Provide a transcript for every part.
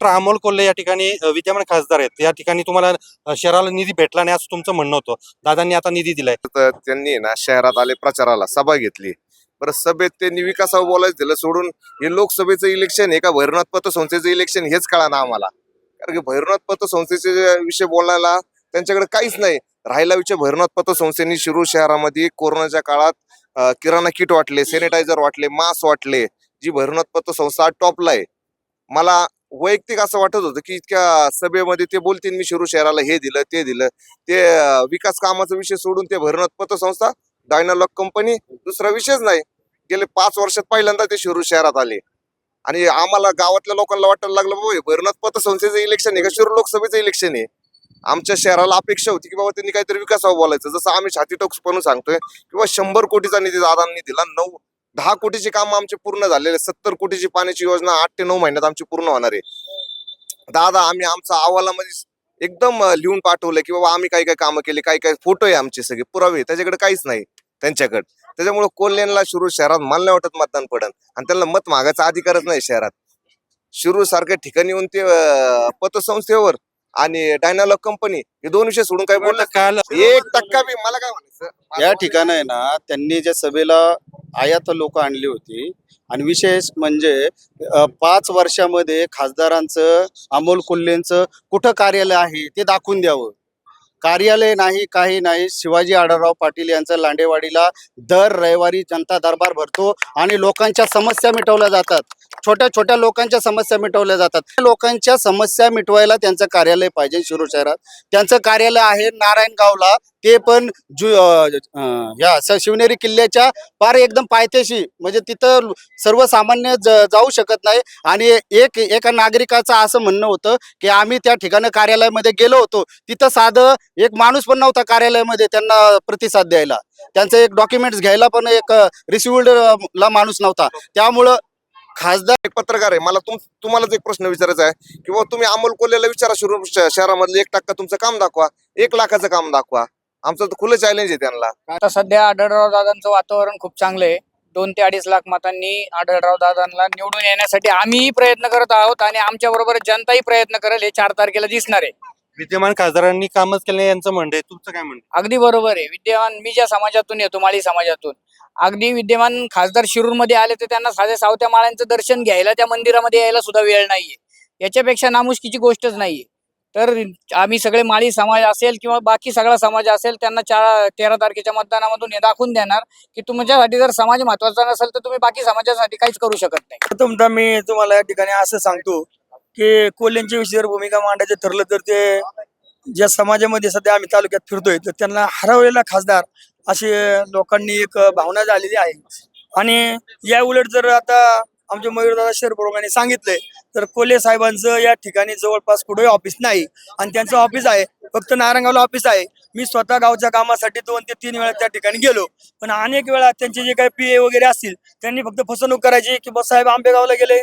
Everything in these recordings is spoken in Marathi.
डॉक्टर अमोल कोल्हे या ठिकाणी विद्यमान खासदार आहेत. या ठिकाणी तुम्हाला शहराला निधी भेटला नाही असं तुमचं म्हणणं होतं. दादांनी आता निधी दिलाय. तर त्यांनी ना शहरात आले प्रचाराला सभा घेतली. बरं सभेत त्यांनी विकासावर बोलायचं दिलं सोडून हे लोकसभेचं इलेक्शन आहे का भैरवनाथ पतसंस्थेचं इलेक्शन हेच कळा ना आम्हाला. कारण की भैरवनाथ पतसंस्थेचे विषय बोलायला त्यांच्याकडे काहीच नाही. राहिला विषय भैरवनाथ पतसंस्थेने शिरूर शहरामध्ये कोरोनाच्या काळात किराणा किट वाटले सॅनिटायझर वाटले मास्क वाटले. जी भैरवनाथ पतसंस्था टॉपला आहे. मला वैयक्तिक असं वाटत होतं की इतक्या सभेमध्ये ते बोलतील मी शिरू शहराला हे दिलं ते दिलं. ते विकास कामाचा विषय सोडून ते भरणत पतसंस्था डायनालॉग कंपनी दुसरा विषयच नाही. गेले पाच वर्षात पहिल्यांदा ते शिरू शहरात आले. आणि आम्हाला गावातल्या लोकांना वाटायला लागलं बाबा भरणत पतसंस्थेचं इलेक्शन आहे का? शिरू लोकसभेचं इलेक्शन आहे. आमच्या शहराला अपेक्षा होती की बाबा त्यांनी काहीतरी विकासावर बोलायचं. जसं आम्ही छाती टोकपणून सांगतोय किंवा शंभर कोटीचा निधी दादांनी दिला नऊ दहा कोटीची काम आमचे पूर्ण झालेले सत्तर कोटीची पाण्याची योजना आठ ते नऊ महिन्यात आमची पूर्ण होणार आहे. दादा आम्ही आमचा अहवालामध्ये एकदम लिहून पाठवलं की बाबा आम्ही काही काही कामं केली काही काही फोटो आहे आमचे सगळे. पुरावे त्याच्याकडे काहीच नाही त्यांच्याकडे. त्याच्यामुळे कोल्हेनला शिरूर शहरात मला नाही वाटत मतदान पडन. आणि त्यांना मत मागायचा अधिकारच नाही शहरात. शिरूर सारख्या ठिकाणी येऊन ते पतसंस्थेवर आणि डायनालॉग कंपनी हे दोन विषय सोडून काय बोललं काल एक टक्का बी मला काय म्हणायचं? या ठिकाणी आहे ना त्यांनी ज्या सभेला आयात लोक आणली होती आणि विशेष म्हणजे पाच वर्षामध्ये खासदारांचं अमोल कोल्हेंचं कुठं कार्यालय आहे ते दाखवून द्यावं. कार्यालय नाही काही नाही शिवाजी आढळराव पाटील यांचं लांडेवाडीला दर रविवारी जनता दरबार भरतो आणि लोकांच्या समस्या मिटवल्या जातात. छोट्या छोट्या लोकांच्या समस्या मिटवल्या जातात. लोकांच्या समस्या मिटवायला त्यांचं कार्यालय पाहिजे शिरूर शहरात. त्यांचं कार्यालय आहे नारायणगावला. ते पण जु ह्या या शिवनेरी किल्ल्याच्या फार एकदम पायथ्याशी. म्हणजे तिथं सर्वसामान्य ज- जाऊ शकत नाही. आणि एक एका नागरिकाचं असं म्हणणं होतं की आम्ही त्या ठिकाणी कार्यालयामध्ये गेलो होतो. तिथं साधं एक माणूस पण नव्हता कार्यालयामध्ये त्यांना प्रतिसाद द्यायला. त्यांचं एक डॉक्युमेंट्स घ्यायला पण एक रिसिव्हला माणूस नव्हता. त्यामुळं खासदार एक पत्रकार आहे. मला तुम तुम्हालाच एक प्रश्न विचारायचा आहे की बाबा तुम्ही अमोल कोल्हेला विचारा शहरामधलं एक टक्का तुमचं काम दाखवा. एक लाखाचं काम दाखवा. आमचं तर खुलं चॅलेंज आहे त्यांना. आता सध्या आढळराव दादांचं वातावरण खूप चांगलं आहे. दोन ते अडीच लाख मतांनी आढळराव दादांना निवडून येण्यासाठी आम्हीही प्रयत्न करत आहोत आणि आमच्या बरोबर जनताही प्रयत्न करेल हे चार तारखेला दिसणार आहे. विद्यमान खासदारांनी कामच केलं यांचं म्हणणं आहे. तुमचं काय म्हणणं आहे? अगदी बरोबर आहे. विद्यमान मी ज्या समाजातून येतो माळी समाजातून अगदी विद्यमान खासदार शिरूरमध्ये आले तर त्यांना साध्या सावत्या माळ्यांचं दर्शन घ्यायला त्या मंदिरामध्ये यायला सुद्धा वेळ नाहीये. याच्यापेक्षा नामुष्कीची गोष्टच नाहीये. तर आम्ही सगळे माळी समाज असेल किंवा बाकी सगळा समाज असेल त्यांना चार तेरा तारखेच्या मतदानामधून हे दाखवून देणार की तुमच्यासाठी जर समाज महत्त्वाचा नसेल तर तुम्ही बाकी समाजासाठी काहीच करू शकत नाही. प्रथमतः मी तुम्हाला या ठिकाणी असं सांगतो की कोल्ह्यांच्या जर भूमिका मांडायचं ठरलं तर ते ज्या समाजामध्ये सध्या आम्ही तालुक्यात फिरतोय तर त्यांना हरवलेला खासदार अशी लोकांनी एक भावना झालेली आहे. आणि या उलट जर आता आमच्या मयूरदादा शेरप्रमाणे सांगितलंय तर कोले साहेबांचं या ठिकाणी जवळपास कुठेही ऑफिस नाही. आणि त्यांचं ऑफिस आहे फक्त नारंगावला ऑफिस आहे. मी स्वतः गावच्या कामासाठी दोन ते तीन वेळा त्या ठिकाणी गेलो. पण अनेक वेळा त्यांचे जे काही पी ए वगैरे असतील त्यांनी फक्त फसवणूक करायची की बस साहेब आंबेगावला गेले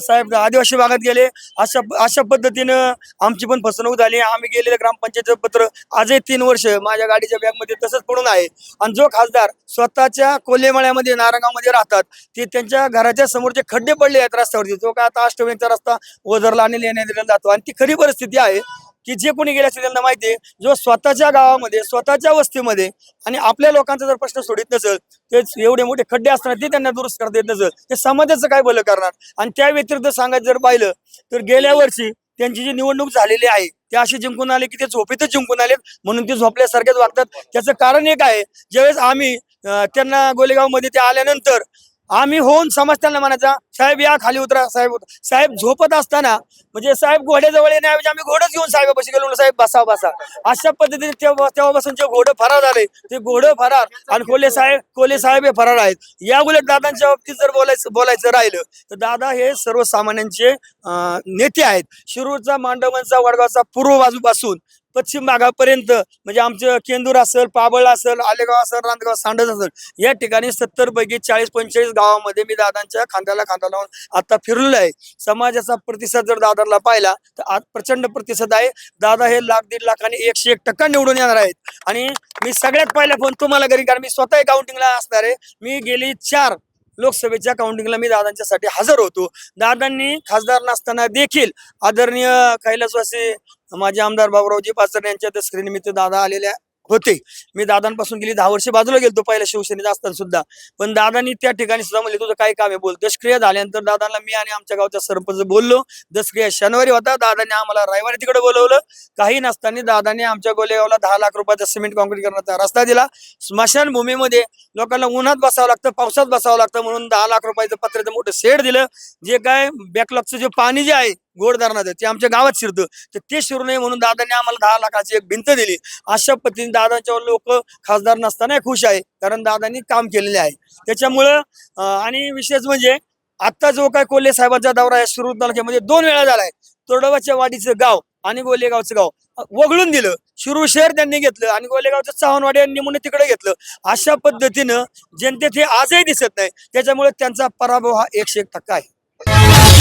साहेब आदिवासी भागात गेले. अशा अशा पद्धतीनं आमची पण फसवणूक झाली. आम्ही गेलेलं ग्रामपंचायतचं पत्र आजही तीन वर्ष माझ्या गाडीच्या बॅगमध्ये तसंच पडून आहे. आणि जो खासदार स्वतःच्या कोल्हेमाळ्यामध्ये नारंगामध्ये राहतात ते त्यांच्या घराच्या समोरचे खड्डे पडले आहेत रस्त्यावरती जो का आता अष्टमेचा रस्ता ओझरला आणि लेण्या दिला जातो. आणि ती खरी परिस्थिती आहे. की जे कोणी गेले असतील त्यांना माहिती आहे जो स्वतःच्या गावामध्ये स्वतःच्या वस्तीमध्ये आणि आपल्या लोकांचा जर प्रश्न सोडित नसेल ते एवढे मोठे खड्डे असणार ते त्यांना दुरुस्त करता येत नसेल ते समाजाचं काय भलं करणार? आणि त्या व्यतिरिक्त सांगायचं जर पाहिलं तर गेल्या वर्षी त्यांची जी निवडणूक झालेली आहे ते असे जिंकून आले की ते झोपेतच जिंकून आले म्हणून ते झोपल्यासारखेच वागतात. त्याचं कारण एक आहे ज्यावेळेस आम्ही त्यांना गोलेगावमध्ये ते आल्यानंतर आम्ही होऊन समाज त्यांना म्हणायचा साहेब या खाली उतरा साहेब उतरा." साहेब झोपत असताना म्हणजे साहेब घोड्याजवळ येण्याऐवजी आम्ही घोडच घेऊन साहेबापाशी गेलो साहेब बसा बसा. अशा पद्धतीने तेव्हापासून जे घोडं फरार झाले ते घोडं फरार आणि कोले साहेब कोले साहेब हे फरार आहेत. या उलट दादांच्या बाबतीत जर बोलायचं बोलायचं राहिलं तर दादा हे सर्वसामान्यांचे नेते आहेत. शिरूरचा मांडवांचा वडगावचा पूर्व बाजूपासून पश्चिम भागापर्यंत म्हणजे आमचं केंदूर असेल पाबळ असेल आलेगाव असेल रांदगाव सांडस असेल या ठिकाणी सत्तर पैकी चाळीस पंचेचाळीस गावामध्ये मी दादांच्या खांद्याला खांदा लावून आता फिरलेलो आहे. समाजाचा प्रतिसाद जर दादाला पाहिला तर आज प्रचंड प्रतिसाद आहे. दादा हे लाख दीड लाख आणि एकशे एक टक्का निवडून येणार आहेत. आणि मी सगळ्यात पहिला फोन तुम्हाला करीन कारण मी स्वतः काउंटिंगला असणार आहे. मी गेली चार लोकसभेच्या काउंटिंगला मी दादांच्यासाठी हजर होतो. दादांनी खासदार नसताना देखील आदरणीय कैलासवासी माझे आमदार बाबुरावजी पाचर यांच्या दसऱ्यानिमित्त दादा आलेल्या होते. मी दादांपासून गेली दहा वर्षे बाजूला गेलो पहिल्या शिवसेनेत असताना सुद्धा. पण दादांनी त्या ठिकाणी सुद्धा म्हणले तुझं काय काम आहे? बोल. दशक्रिया झाल्यानंतर दादांना मी आणि आमच्या गावच्या सरपंच बोललो. दशक्रिया शनिवारी होता. दादांनी आम्हाला रविवारी तिकडे बोलवलं. काही नसताना दादांनी आमच्या गोलेगावला दहा लाख रुपयाचा सिमेंट कॉन्क्रीट करण्याचा रस्ता दिला. स्मशानभूमीमध्ये लोकांना उन्हात बसावं लागतं पावसात बसावं लागतं म्हणून दहा लाख रुपयाचं पत्र्याचं मोठं शेड दिलं. जे काय बॅकलॉगचं जे पाणी जे आहे गोड धरणाचं ते आमच्या गावात शिरतं. तर ते शिरू नये म्हणून दादांनी आम्हाला दहा लाखाची एक भिंत दिली. अशा पद्धतीने दादांच्या लोक खासदार नसताना खुश आहे. कारण दादांनी काम केलेले आहे. त्याच्यामुळं आणि विशेष म्हणजे आता जो काय कोल्हे साहेबांचा दौरा आहे शिरूर तालुक्यामध्ये दोन वेळा झालाय तोडोबाच्या वाडीचं गाव आणि गोलेगावचं गाव वगळून दिलं. शिरू शहर त्यांनी घेतलं आणि गोलेगावचं चव्हाणवाडी यांनी म्हणून तिकडे घेतलं. अशा पद्धतीनं जनतेत हे आजही दिसत नाही. त्याच्यामुळे त्यांचा पराभव हा एकशे एक टक्का आहे.